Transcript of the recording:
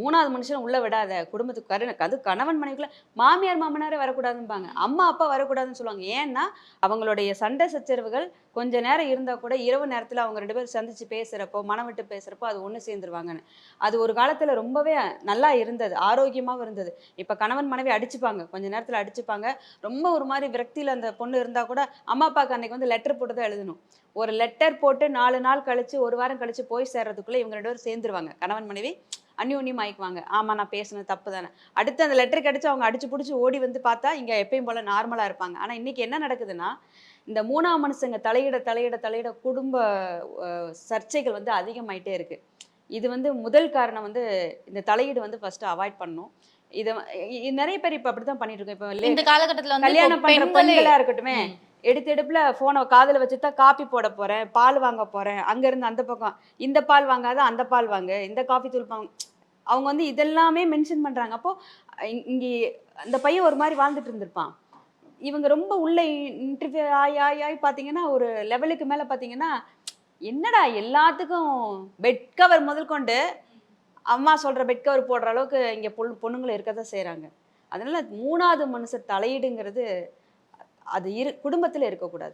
மூணாவது மனுஷன் உள்ள விடாத குடும்பத்துக்கு கரு அது கணவன் மனைவிக்குள்ள மாமியார் மாமனாரே வரக்கூடாதும்பாங்க. அம்மா அப்பா வரக்கூடாதுன்னு சொல்லுவாங்க. ஏன்னா அவங்களுடைய சண்டை சச்சரவுகள் கொஞ்ச நேரம் இருந்தா கூட இரவு நேரத்துல அவங்க ரெண்டு பேரும் சந்திச்சு பேசுறப்போ மனம் விட்டு பேசுறப்போ அது ஒண்ணு சேர்ந்துருவாங்கன்னு. அது ஒரு காலத்துல ரொம்பவே நல்லா இருந்தது ஆரோக்கியமாகவும் இருந்தது. இப்ப கணவன் மனைவி அடிச்சுப்பாங்க கொஞ்ச நேரத்துல அடிச்சுப்பாங்க. ரொம்ப ஒரு மாதிரி விரக்தியில அந்த பொண்ணு இருந்தா கூட அம்மா அப்பாவுக்கு அன்னைக்கு வந்து லெட்டர் போட்டு தான் எழுதணும். ஒரு லெட்டர் போட்டு நாலு நாள் கழிச்சு ஒரு வாரம் கழிச்சு போய் சேர்றதுக்குள்ள இவங்க ரெண்டு பேரும் சேர்ந்துருவாங்க. கணவன் மனைவி அந்யோன்யம் ஆயிக்குவாங்க. ஆமா நான் பேசுனது தப்பு தானே அடுத்து அந்த லெட்டர் கிடைச்சு அவங்க அடிச்சு பிடிச்சி ஓடி வந்து பார்த்தா இங்க எப்பயும் போல நார்மலா இருப்பாங்க. ஆனா இன்னைக்கு என்ன நடக்குதுன்னா இந்த மூணாம் மனுஷங்க தலையிட தலையிட தலையிட குடும்ப சர்ச்சைகள் வந்து அதிகமாயிட்டே இருக்கு. இது வந்து முதல் காரணம் வந்து இந்த தலையீடு வந்து ஃபர்ஸ்ட் அவாய்ட் பண்ணணும். இதை நிறைய பேர் இப்ப அப்படித்தான் பண்ணிட்டு இருக்கோம். இப்போ இந்த காலகட்டத்துல கல்யாணம் இப்போ பண்ற பெண்களே பெண்களா இருக்கட்டுமே. எடுத்தெடுப்பில் ஃபோனை காதில் வச்சு தான் வச்சுட்டா காப்பி போட போகிறேன் பால் வாங்க போகிறேன் அங்கேருந்து அந்த பக்கம். இந்த பால் வாங்காத அந்த பால் வாங்க. இந்த காஃபி தூள் அவங்க வந்து இதெல்லாமே மென்ஷன் பண்ணுறாங்க அப்போது இங்கே அந்த பையன் ஒரு மாதிரி வாழ்ந்துட்டு இருந்திருப்பான். இவங்க ரொம்ப உள்ள இன்டர்வியூ ஆய் ஆய் ஆய் பார்த்தீங்கன்னா ஒரு லெவலுக்கு மேலே பார்த்தீங்கன்னா என்னடா எல்லாத்துக்கும் பெட் கவர் முதல் கொண்டு அம்மா சொல்கிற பெட் கவர் போடுற அளவுக்கு இங்கே பொண்ணு பொண்ணுங்களை இருக்கதான் செய்கிறாங்க அதனால் மூணாவது மனுஷர் தலையீடுங்கிறது அது இரு குடும்பத்தில் இருக்கக்கூடாது.